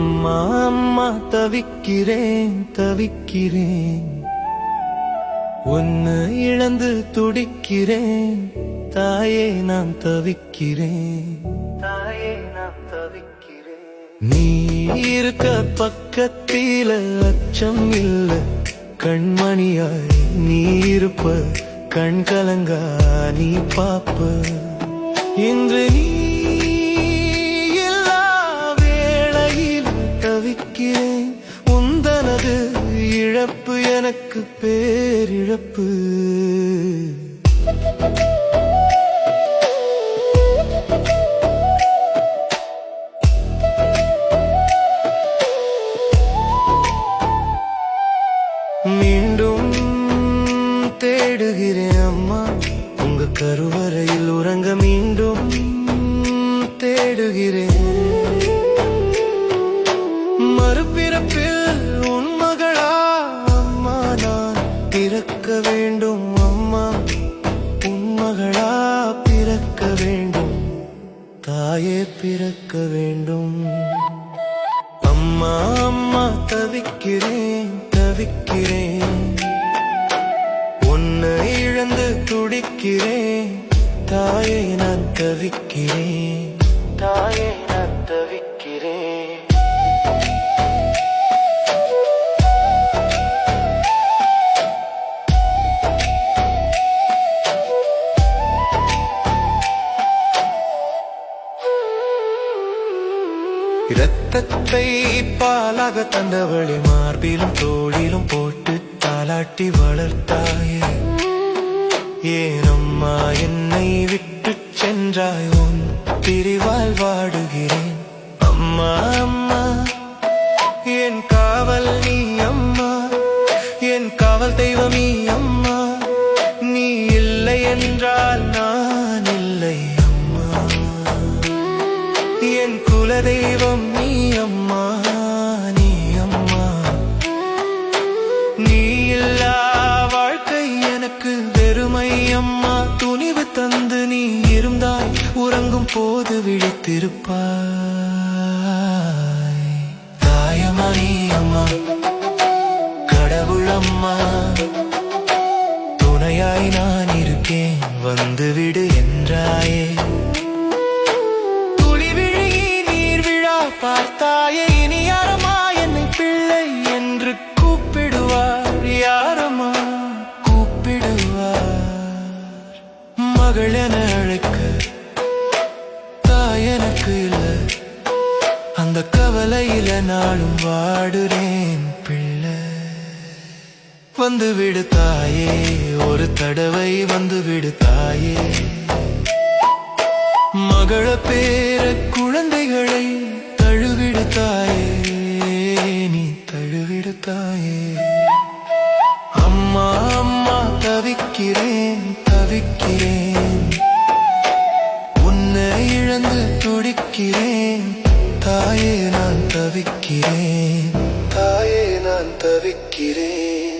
அம்மா அம்மா தவிக்கிறேன் தவிக்கிறேன். ஒன்னு இழந்து துடிக்கிறேன் தாயே நான் தவிக்கிறேன். தாயே நான் தவிக்கிறேன். நீ இருக்க பக்கத்தில அச்சம் இல்ல கண்மணியாய் நீ இருப்ப கண் கலங்கா நீ பாப்ப. இன்று நீ நினைக்கிறேன் உந்தனது இழப்பு எனக்கு பேரிழப்பு. மீண்டும் தேடுகிறேன் அம்மா. உங்க கருவறையில் உறங்க மீண்டும் தேடுகிறேன். வேண்டும் அம்மா. உன்மகளா பிறக்க வேண்டும். தாயே பிறக்க வேண்டும். அம்மா அம்மா தவிக்கிறேன் தவிக்கிறேன். உன்னை இழந்து துடிக்கிறேன். தாயை நான் தவிக்கிறேன். தாயை நான் தவிக்கிறேன் இரத்தத்தை பாலாக தந்தவளை மார்பிலும் தோழிலும் போட்டு தாலாட்டி வளர்த்தாயே. ஏனம்மா என்னை விட்டு சென்றாய்? உன் பிரிவால் வாடுகிறேன். அம்மா அம்மா என் காவல் நீ அம்மா என் காவல் தெய்வம் நீ அம்மா நீ இல்லை என்றால் நான் இல்லை அம்மா. என் குலதெய்வம் உறங்கும் போது விழித்திருப்பாய். தாயமணி அம்மா கடவுள் அம்மா துணையாய் நான் இருக்கேன் வந்துவிடு என்றாயே. துளி விழுகி நீர் விழா பார்த்தாயே இனி யாரம்மா என்னை பிள்ளை என்று கூப்பிடுவார்? யாரம்மா கூப்பிடுவார்? மகள் என அழைக்க அந்த கவலையில நானும் வாடுறேன் பிள்ளை. வந்து விடு தாயே ஒரு தடவை வந்து விடு தாயே. மகள பேர குழந்தைகளை தழுவிடு தாயே நீ தழுவிடு தாயே. அம்மா அம்மா தவிக்கிறேன் தவிக்கிறேன். உன்னை இழந்து துடிக்கிறேன் தாயே நான் தவிக்கிறேன். தாயே நான் தவிக்கிறேன்.